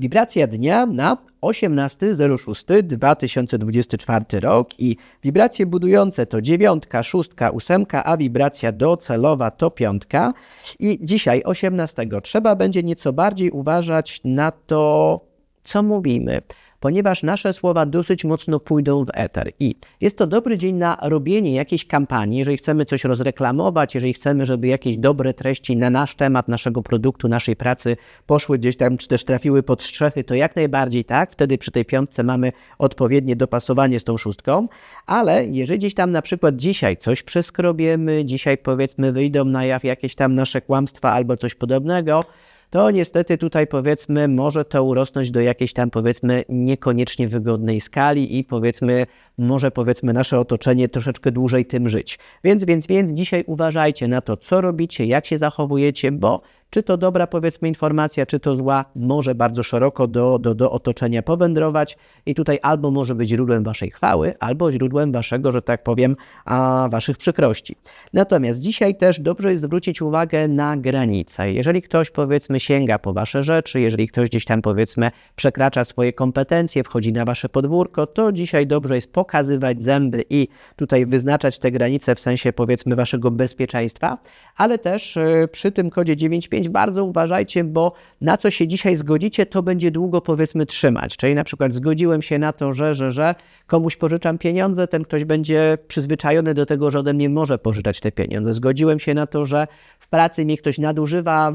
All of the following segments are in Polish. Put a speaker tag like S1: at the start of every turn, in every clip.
S1: Wibracja dnia na 18.06.2024 rok i wibracje budujące to dziewiątka, szóstka, ósemka, a wibracja docelowa to piątka. I dzisiaj, 18, trzeba będzie nieco bardziej uważać na to, co mówimy, ponieważ nasze słowa dosyć mocno pójdą w eter. I jest to dobry dzień na robienie jakiejś kampanii, jeżeli chcemy coś rozreklamować, jeżeli chcemy, żeby jakieś dobre treści na nasz temat, naszego produktu, naszej pracy poszły gdzieś tam, czy też trafiły pod strzechy, to jak najbardziej tak. Wtedy przy tej piątce mamy odpowiednie dopasowanie z tą szóstką, ale jeżeli gdzieś tam na przykład dzisiaj coś przeskrobiemy, dzisiaj powiedzmy wyjdą na jaw jakieś tam nasze kłamstwa albo coś podobnego, to niestety tutaj powiedzmy może to urosnąć do jakiejś tam powiedzmy niekoniecznie wygodnej skali i powiedzmy może powiedzmy nasze otoczenie troszeczkę dłużej tym żyć. Więc, więc, więc dzisiaj uważajcie na to, co robicie, jak się zachowujecie, bo czy to dobra powiedzmy informacja, czy to zła, może bardzo szeroko do, do, do otoczenia powędrować i tutaj albo może być źródłem waszej chwały, albo źródłem waszego, że tak powiem, a, waszych przykrości. Natomiast dzisiaj też dobrze jest zwrócić uwagę na granice. Jeżeli ktoś powiedzmy sięga po wasze rzeczy, jeżeli ktoś gdzieś tam powiedzmy przekracza swoje kompetencje, wchodzi na wasze podwórko, to dzisiaj dobrze jest pokazywać zęby i tutaj wyznaczać te granice w sensie powiedzmy waszego bezpieczeństwa, ale też y, przy tym kodzie 95 bardzo uważajcie, bo na co się dzisiaj zgodzicie, to będzie długo powiedzmy trzymać. Czyli na przykład zgodziłem się na to, że, że, że komuś pożyczam pieniądze, ten ktoś będzie przyzwyczajony do tego, że ode mnie może pożyczać te pieniądze. Zgodziłem się na to, że w pracy mnie ktoś nadużywa,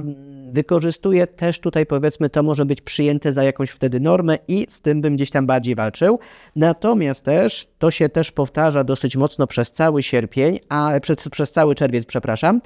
S1: wykorzystuje, też tutaj powiedzmy to może być przyjęte za jakąś wtedy normę i z tym bym gdzieś tam bardziej walczył. Natomiast też to się też powtarza dosyć mocno przez cały sierpień, a przez, przez cały czerwiec, przepraszam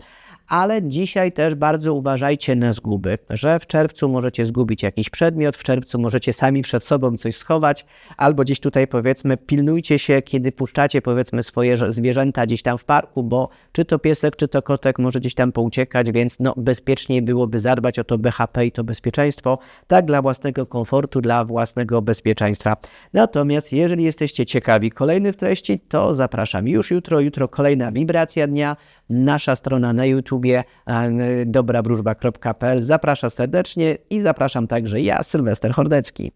S1: ale dzisiaj też bardzo uważajcie na zguby, że w czerwcu możecie zgubić jakiś przedmiot, w czerwcu możecie sami przed sobą coś schować, albo gdzieś tutaj powiedzmy pilnujcie się, kiedy puszczacie powiedzmy swoje zwierzęta gdzieś tam w parku, bo czy to piesek, czy to kotek może gdzieś tam pouciekać, więc no bezpieczniej byłoby zadbać o to BHP i to bezpieczeństwo, tak dla własnego komfortu, dla własnego bezpieczeństwa. Natomiast jeżeli jesteście ciekawi kolejnych treści, to zapraszam już jutro, jutro kolejna wibracja dnia, nasza strona na YouTubie dobrabrużba.pl. Zapraszam serdecznie i zapraszam także ja, Sylwester Hordecki.